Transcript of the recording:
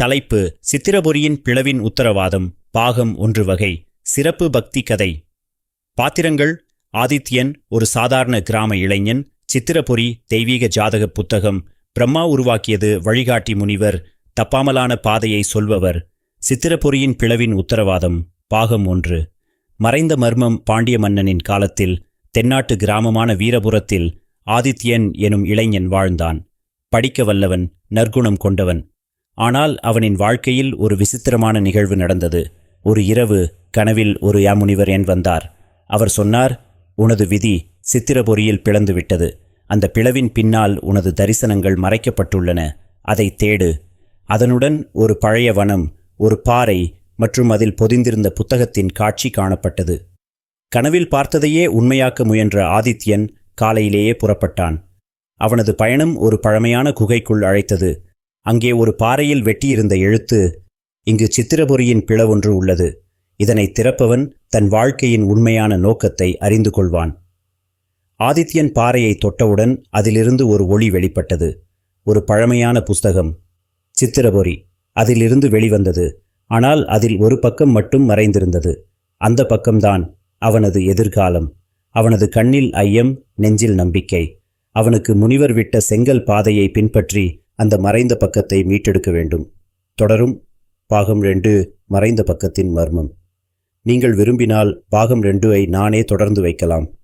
தலைப்பு சித்திரபுரியின் பிளவின் உத்தரவாதம் பாகம் ஒன்று வகை சிறப்பு பக்தி கதை. பாத்திரங்கள் ஆதித்யன் ஒரு சாதாரண கிராம இளைஞன் சித்திரபுரி தெய்வீக ஜாதக புத்தகம் பிரம்மா உருவாக்கியது வழிகாட்டி முனிவர் தப்பாமலான பாதையை சொல்பவர் சித்திரபுரியின் பிளவின் உத்தரவாதம் பாகம் ஒன்று. மறைந்த மர்மம் பாண்டிய மன்னனின் காலத்தில் தென்னாட்டு கிராமமான வீரபுரத்தில் ஆதித்யன் எனும் இளைஞன் வாழ்ந்தான். படிக்க வல்லவன் நற்குணம் கொண்டவன். ஆனால் அவனின் வாழ்க்கையில் ஒரு விசித்திரமான நிகழ்வு நடந்தது. ஒரு இரவு கனவில் ஒரு யாமுனிவர் என் வந்தார்? அவர் சொன்னார் உனது விதி சித்திரபொறியில் பிளந்து விட்டது அந்த பிளவின் பின்னால் உனது தரிசனங்கள் மறைக்கப்பட்டுள்ளன. அதை தேடு. அதனுடன் ஒரு பழைய வனம் ஒரு பாறை மற்றும் அதில் பொதிந்திருந்த புத்தகத்தின் காட்சி காணப்பட்டது. கனவில் பார்த்ததையே உண்மையாக்க முயன்ற ஆதித்யன் காலையிலேயே புறப்பட்டான். அவனது பயணம் ஒரு பழமையான குகைக்குள் அழைத்தது. அங்கே ஒரு பாறையில் வெட்டியிருந்த எழுத்து இங்கு சித்திரபுரியின் பிளவொன்று உள்ளது. இதனை திறப்பவன் தன் வாழ்க்கையின் உண்மையான நோக்கத்தை அறிந்து கொள்வான். ஆதித்யன் பாறையை தொட்டவுடன் அதிலிருந்து ஒரு ஒளி வெளிப்பட்டது. ஒரு பழமையான புஸ்தகம். சித்திரபொறி அதிலிருந்து வெளிவந்தது. ஆனால் அதில் ஒரு பக்கம் மட்டும் மறைந்திருந்தது. அந்த பக்கம்தான் அவனது எதிர்காலம். அவனது கண்ணில் ஐயம் நெஞ்சில் நம்பிக்கை. அவனுக்கு முனிவர் விட்ட செங்கல் பாதையை பின்பற்றி அந்த மறைந்த பக்கத்தை மீட்டெடுக்க வேண்டும். தொடரும் பாகம் ரெண்டு மறைந்த பக்கத்தின் மர்மம். நீங்கள் விரும்பினால் பாகம் ரெண்டு நானே தொடர்ந்து வைக்கலாம்.